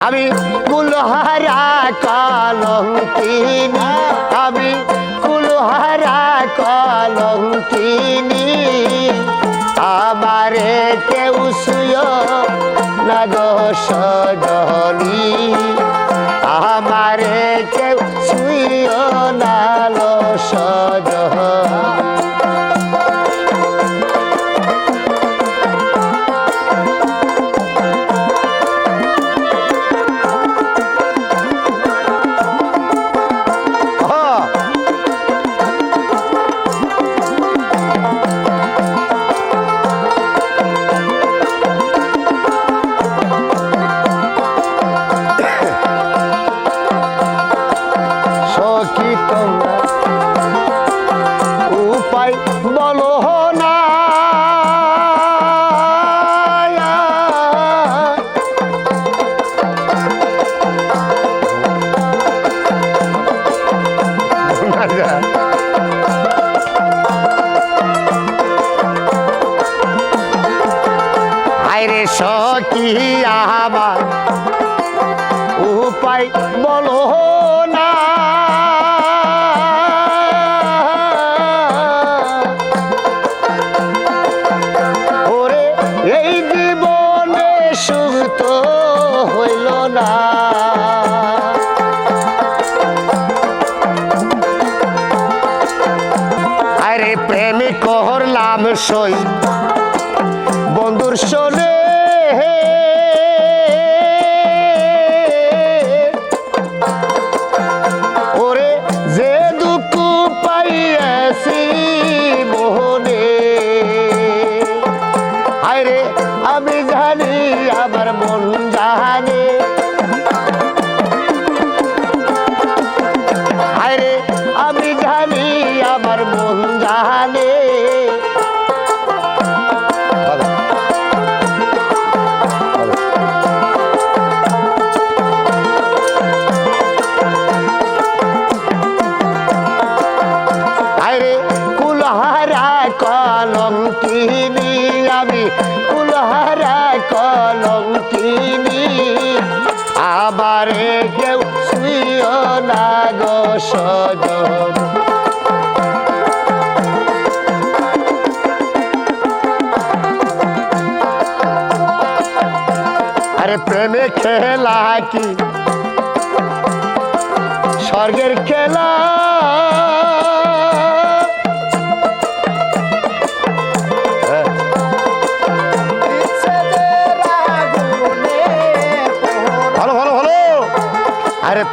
আমি কুলহারা কলঙ্কিনী আমি কুলহারা সখী তোমরা উপায় বলো না। আরে সখী আমার উপায় বলো তো হইল না। আরে প্রেমে করলাম সই, বন্ধুর শোনে ওরে যে দুঃখ পাইয়াছি মোহনে, আরে আমি জানি আমার মন জানে। আরে আমি জানি আমার মন জানে। আরে কুলহারা কলম কিনি আমি কুলহারা কলম কিনি, আবারে কেউ শুইও না গো সজন। আরে প্রেমে খেলা কি? স্বর্গের খেলা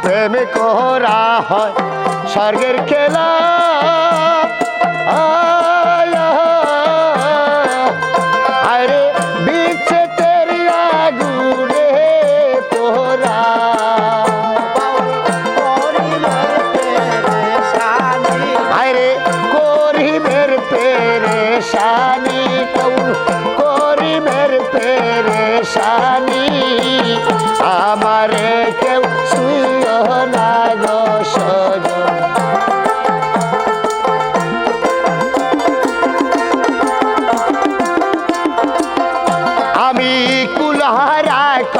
প্রেমে করা হয় স্বর্গের খেলা। আরে বিচ্ছে তেরি আগুনে তোরা। আরে করিবের পেরেশানি। কৌন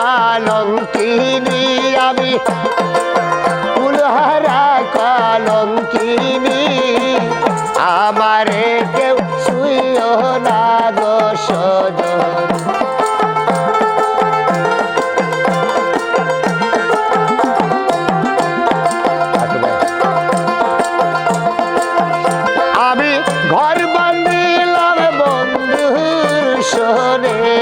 কালঙ্কিনী আমি। কুলহারা কলঙ্কিনী আমারে কেউ শুইও না গো সজন আমি ঘর বান্ধিলাম বন্ধুর সরে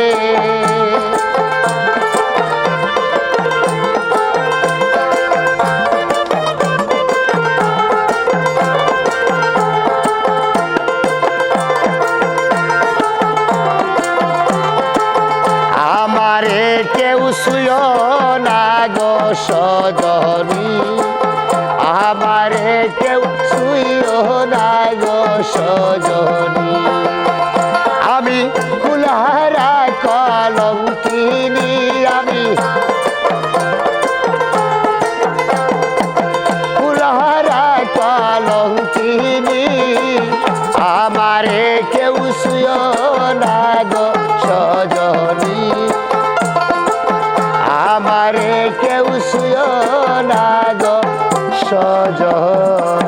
গো সজনী, আমারে কেউ শুয় না গো সজনী। আমি কুলহারা কলম কিনি, আমি কুলহারা কলম কিনি আমারে কেউ শুয় না গো সজনী।